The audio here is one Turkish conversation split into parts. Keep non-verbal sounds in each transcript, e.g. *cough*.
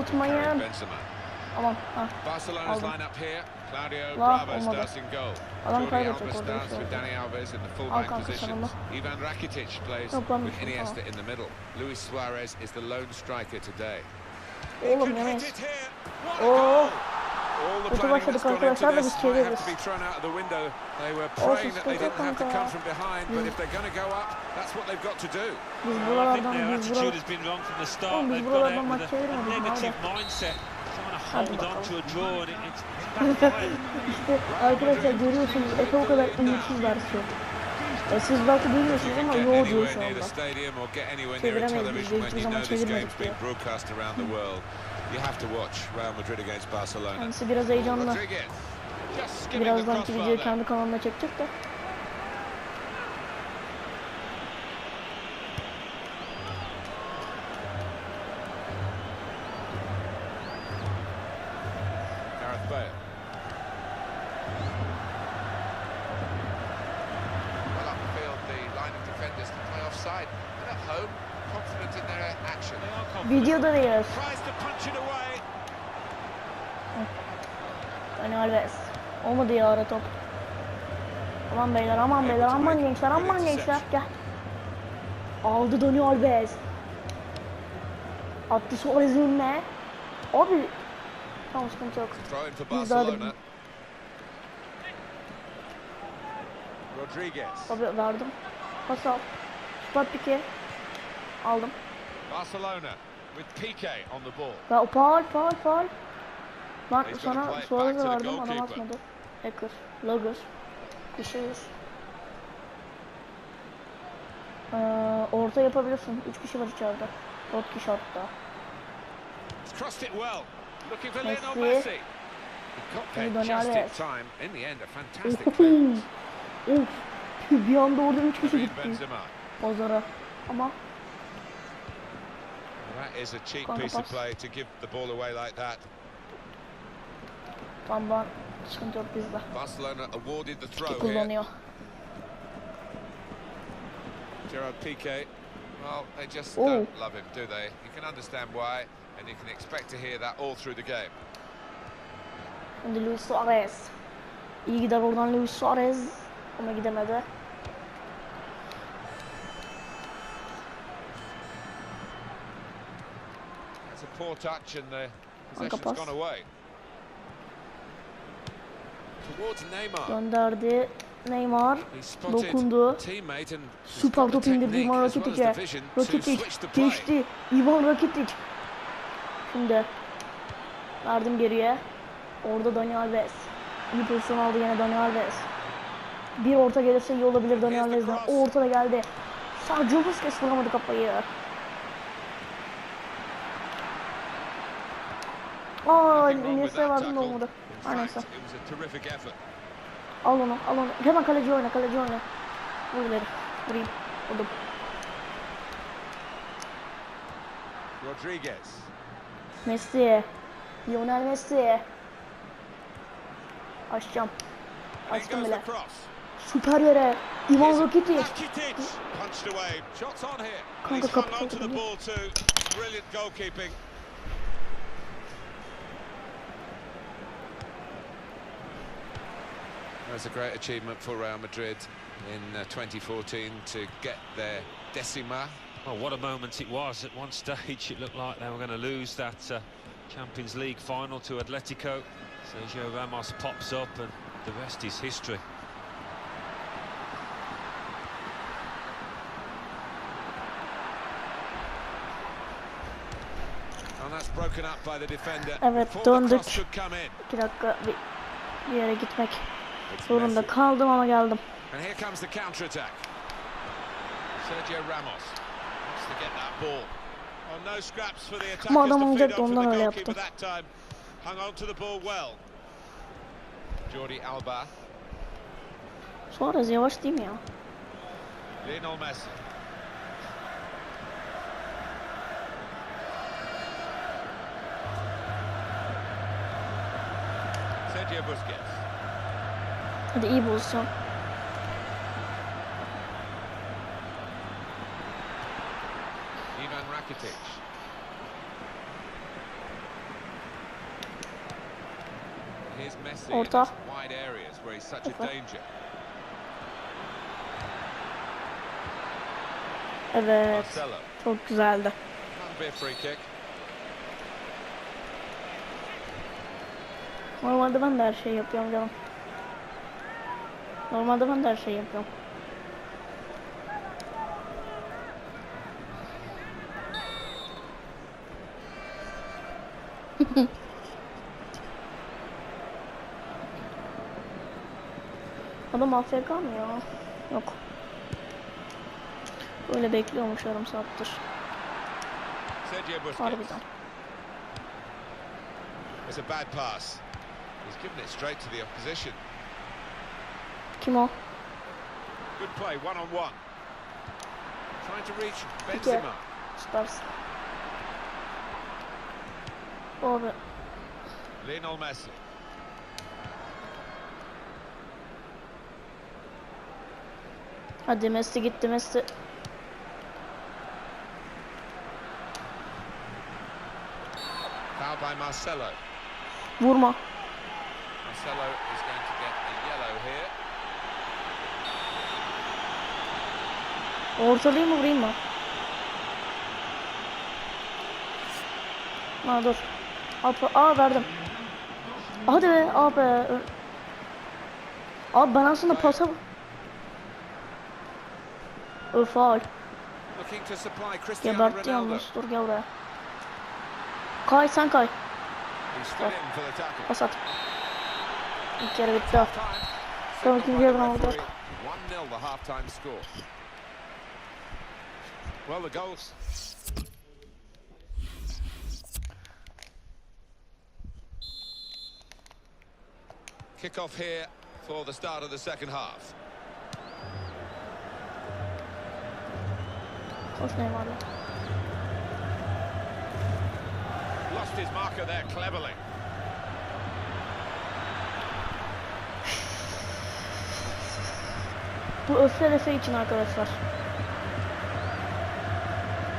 unutmayın. Aman ha. Aldım. Bravo olmadı. Adam kaybedecek orada, Al kanka positions. sonunda. Ivan Rakitic plays Yok, with Iniesta in the middle. Luis Suarez is the lone striker today. Oğlum yemeyiz. hit Kötü başladık arkadaşlar da this biz might have çeviririz. to be thrown out of the window. They were Olsun, praying that they sıkıntı yok didn't have to kanka come ya. from behind, but if they're going to go up, that's what they've got to do. Biz buralardan biz attitude buralardan. has been wrong from the start. Oğlum biz buralardan maç çevirmedik Hadi bakalım. *laughs* İşte arkadaşlar görüyorsunuz Efe o kadar umutsuz versiyon. E, siz belki duymuyorsunuz ama yo diyor şu anda. Çeviremeyiz, biz de hiçbir zaman çevirmedik diyor. You have to watch Real Madrid against Barcelona. Kendisi biraz heyecanlı. Birazdanki crossbar videoyu kendi kanalına çekecek de. Gareth Bale. Well up the field, the line of defenders to play offside. And at home, confident in their action. They are confident. Videoda değiliz. Tries to punch it away. Dani Alves. Olmadı ya ara top. Aman beyler aman beyler aman gençler aman gençler gel. Aldı Dani Alves. Attı Suarez'in önüne. Abi. Tamam sıkıntı yok. Biz daha da- Barcelona. Rodriguez. Abi verdim. Pas al. Süper pike. Aldım. Barcelona with Piqué on the ball. Ya faul faul faul. Lan sana Suarez'e verdim adam atmadı. Hacker. Lagos. Bir şey. Ee, orta yapabilirsin. 3 kişi var içeride. 4 kişi hatta. Messi. Messi. Of. *laughs* Bir anda orada 3 kişi gitti. Pazara. Ama That is a cheap piece of play to give the ball away like that. Tam ben sıkıntı yok bizde. Barcelona awarded the throw here. kullanıyor. Gerard Piqué. Well, they just Oh. don't love him, do they? You can understand why, and you can expect to hear that all through the game. Şimdi Luis Suarez. İyi gider oradan Luis Suarez. Ama gidemedi. That's a poor touch, and the possession's gone away. Gönderdi. Neymar. Dokundu. Süper top indirdi Ivan Rakitic'e. Rakitic geçti. Ivan Rakitic. Şimdi verdim geriye. Orada Dani Alves. İyi pozisyon aldı yine Dani Alves. Bir orta gelirse iyi olabilir Dani Alves'den. O orta da geldi. Sergio Busquets vuramadı kafayı. Aa, de tackle. olmadı. In Her neyse. Al onu, al onu. Hemen kaleci oyna, kaleci oyna. Vur ileri. Vurayım. Vurdum. Rodriguez. Messi. Lionel Messi. Açacağım. Açtım bile. Süper yere. Ivan Rakitic. Kanka kapı. Brilliant goalkeeping. That's a great achievement for Real Madrid in uh, 2014 to get their decima. Well, what a moment it was. At one stage, it looked like they were going to lose that uh, Champions League final to Atletico. Sergio Ramos pops up, and the rest is history. And that's broken up by the defender Evet, before the döndük. cross could come in. 2 dakika bir, bir yere gitmek It's zorunda kaldım ama geldim. And here comes the counter-attack. Sergio Ramos wants to get that ball. Oh, no scraps for the Ama adam olacaktı, from ondan öyle goalkeeper yaptı. that time. Hung on to the ball well. Jordi Alba, Suarez yavaş değil mi ya? Lionel Messi. Sergio Busquets. Hadi iyi pozisyon. Ivan Rakitic. is Messi Orta. wide areas where he's such a danger. Evet. Çok güzeldi. Normalde ben de her şeyi yapıyorum canım. Normalde ben de her şeyi yapıyorum. *laughs* Adam AFK mı ya? Yok. Böyle bekliyormuş yarım saattir. Harbiden. It's a bad pass. He's given it straight to the opposition. Kim o? Good play, one on one. Trying to reach. Benzema. Süpersin. Abi Lionel Messi. hadi Messi gitti Messi. Foul by Marcelo. Vurma. Marcelo is going to get a yellow here. Ortalayayım mı vurayım mı? Ha dur. Abi, aa verdim. Hadi be abi. Abi ben aslında pasa... Öf Cristiano Gebertti yalnız. Dur gel buraya. Kay sen kay. Pas at. İlk yarı bitti. Tamam, ikinci yarıdan olacak. referee. 1-0 the half-time score. Well, the goals Kick off here for the start of the second half. Lost his marker there cleverly. Bu öfler Efe için arkadaşlar.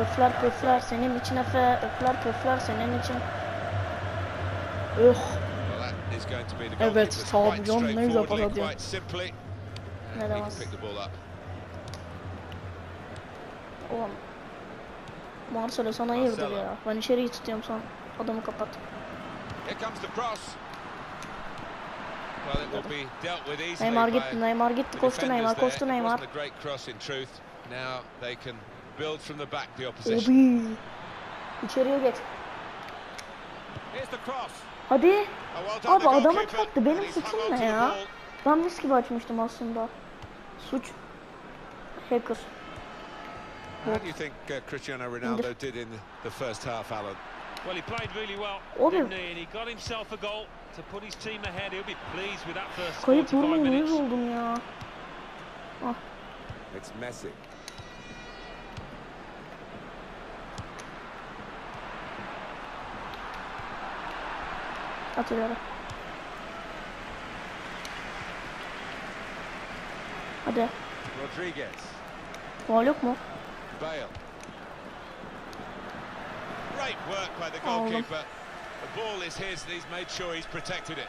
Öfler pöfler senin için Efe. Öfler pöfler senin için. Öh. Evet, John, ne güzel pas atıyor. Ne demez. Oğlum. Marcelo sana Marcelo. ya. Ben içeriği tutuyorum sen. Adamı kapat. Here comes the cross. Well, it will be dealt with easily Neymar gitti, Neymar gitti. Koştu Neymar, koştu Neymar. Wasn't a great cross in truth. Now they can build from the back the opposition. Obi. İçeriye geç. Hadi. Oh, Abi çarptı. and Benim suçum ne ya? Ben mis gibi açmıştım aslında. Suç. Hacker. How do you think uh, Cristiano Ronaldo did in the first half, Alan? Well, he played really well, didn't he? And he got himself a goal to put his team ahead. He'll be pleased with that first Kayıp 45 vurmayın uyuz minutes. oldum ya. It's Messi. At ileri. Hadi. Rodriguez. Faul yok mu? Bale. Great work by the goalkeeper. The ball is his and he's made sure he's protected it.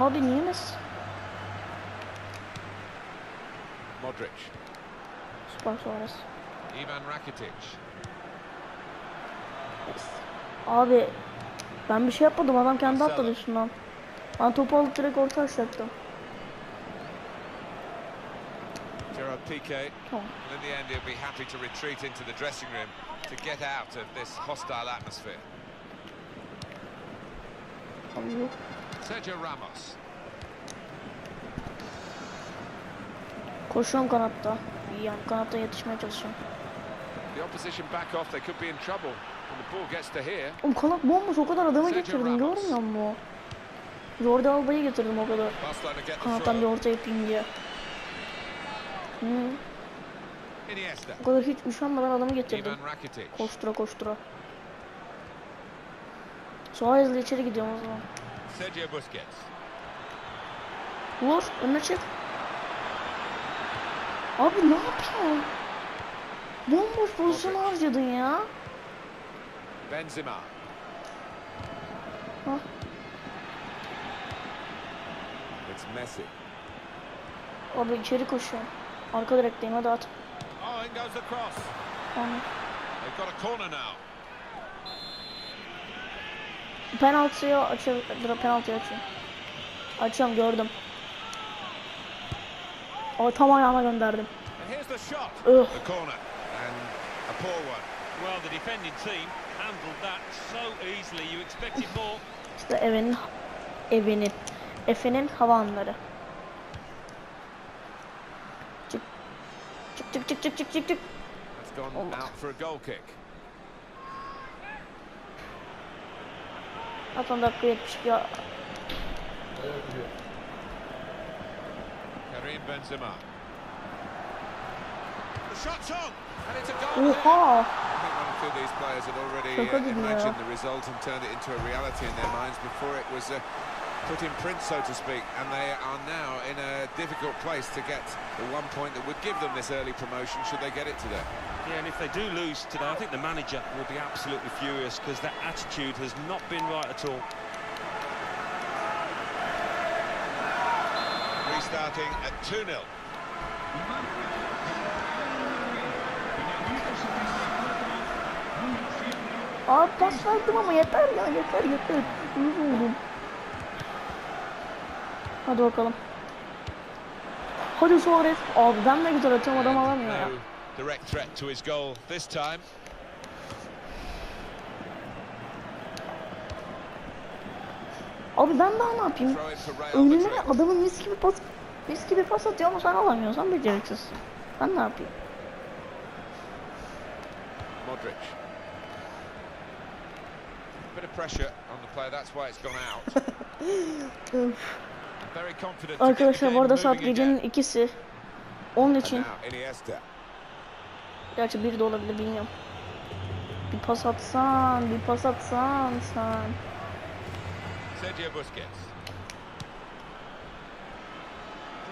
Abi niye? Modric. Suarez. Ivan Rakitic. Abi ben bir şey yapmadım adam kendi atladı üstünden. Ben topu alıp direkt orta açacaktım. Gerard Piqué. Tamam. And in the end, he'll be happy to retreat into the dressing room to get out of this hostile atmosphere. Tamam. Sergio Ramos. Koşuyorum kanatta. Yani kanatta yetişmeye çalışıyorum. The opposition back off. They could be in trouble when the ball gets to here. Oğlum kanat bomboş o kadar adamı getirdim görmüyor musun? Jordi Alba'yı getirdim o kadar. Kanattan bir orta yapayım diye. Iniesta. o kadar hiç üşenmeden adamı getirdim. Koştura koştura. Suarez'le içeri gidiyorum o zaman. Vur önüne çık. Abi ne yapıyorsun? Bomboş pozisyon harcadın ya. Benzema. Hah. It's Messi. Abi içeri koşuyorum. Arka direkteyim hadi at. Oh, in goes the cross. Tamam. They've got a corner now. Penaltıyı açıyorum. Dur penaltıyı açıyorum. Açıyorum gördüm. O tam ayağıma gönderdim. Ugh. The corner. And a poor one. Well, the defending team handled that so easily. You expected more. İşte evinin evinin Efe'nin hava anları. Çık çık çık çık çık çık çık çık. That's gone Olmadı. out for a goal kick. Zaten dakika 72 ya. Karim Benzema. The shot's on. And it's a goal. there. Oha! I think one or two of these players had already Şaka uh, gibi ya. imagined the result and turned it into a reality in their minds before it was uh, put in print, so to speak. And they are now in a difficult place to get the one point that would give them this early promotion should they get it today. Yeah, and if they do lose today, I think the manager will be absolutely furious because that attitude has not been right at all. Restarting at 2-0. Abi pas verdim ama yeter ya yeter yeter. Uyuz oldum. Hadi bakalım. Hadi Suarez. Abi ben de güzel atıyorum adam alamıyor ya. direct threat to his goal this time. Abi ben daha ne yapayım? Önüne adamın mis gibi pas mis gibi pas atıyor ama sen alamıyorsan beceriksiz. Ben ne yapayım? Modric. Bit of pressure on the player, that's why it's gone out. *laughs* Arkadaşlar bu arada saat gecenin ikisi. Onun için gerçi bir de olabilir bilmiyorum. Bir pas atsan, bir pas atsan sen. Sergio Busquets.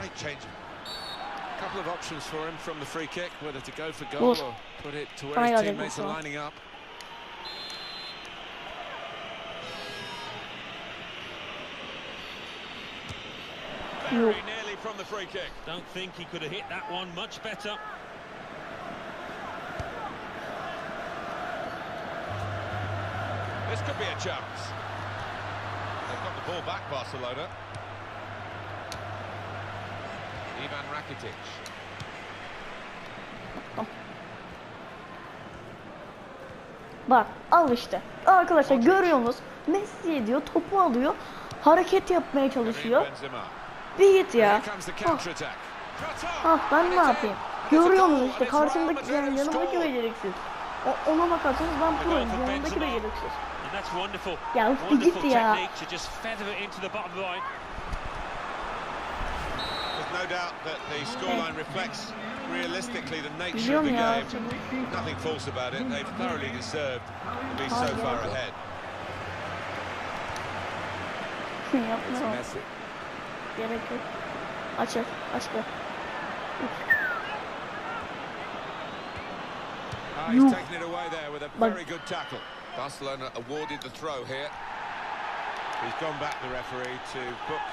Great change. couple of options for him from the free kick, whether to go for goal or put it to where his teammates are lining up. Very nearly from the free kick. Don't think he could have hit that one much better. This could be a chance. They've got the ball back, Barcelona. Ivan Rakitic. Bak al işte. Arkadaşlar görüyorsunuz. Messi diyor topu alıyor. Hareket yapmaya çalışıyor. Bir git ya. Ah, ah ben ne yapayım? Görüyorsunuz işte karşımdaki yani yanımdaki beceriksiz. O, ona bakarsanız ben proyum. Yanımdaki beceriksiz. Ya üf, bir Wonderful git ya. No doubt that the scoreline reflects realistically the nature of the game. Nothing false about it. They've thoroughly deserved to be so far ahead. *laughs* It's Yapma. Messi. Gerek yok. Aç aç. Aç be. Ah, he's taken it away there with a very good tackle. Barcelona awarded the throw here. He's gone back, the referee, to book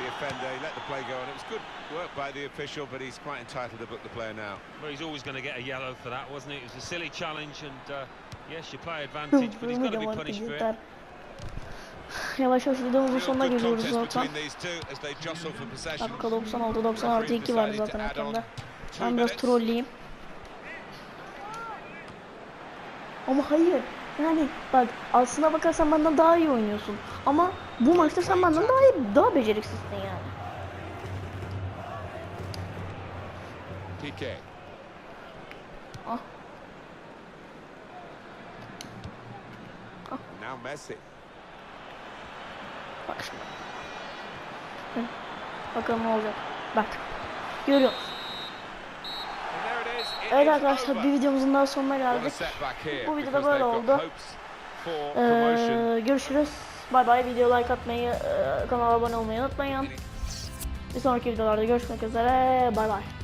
the offender. He let the play go, and it was good work by the official, but he's quite entitled to book the player now. Well, he's always going to get a yellow for that, wasn't it? It was a silly challenge, and uh, yes, you play advantage, but he's got to be punished for it. Yavaş yavaş videomuzun Real sonuna geliyoruz zaten. between these two as they jostle for possession. Dakika 96 90 artı 2 var zaten hakemde. Ben biraz trolleyim. Ama hayır. Yani bak aslına bakarsan benden daha iyi oynuyorsun. Ama bu maçta sen benden daha iyi, daha beceriksizsin yani. Piqué. Ah. Now Messi. Bak şimdi. Hı. Bakalım ne olacak. Bak. Görüyor musun? Evet arkadaşlar bir videomuzun daha sonuna geldik. Bu videoda böyle oldu. Ee, görüşürüz. Bay bay. Video like atmayı, e, kanala abone olmayı unutmayın. Bir sonraki videolarda görüşmek üzere. Bay bay.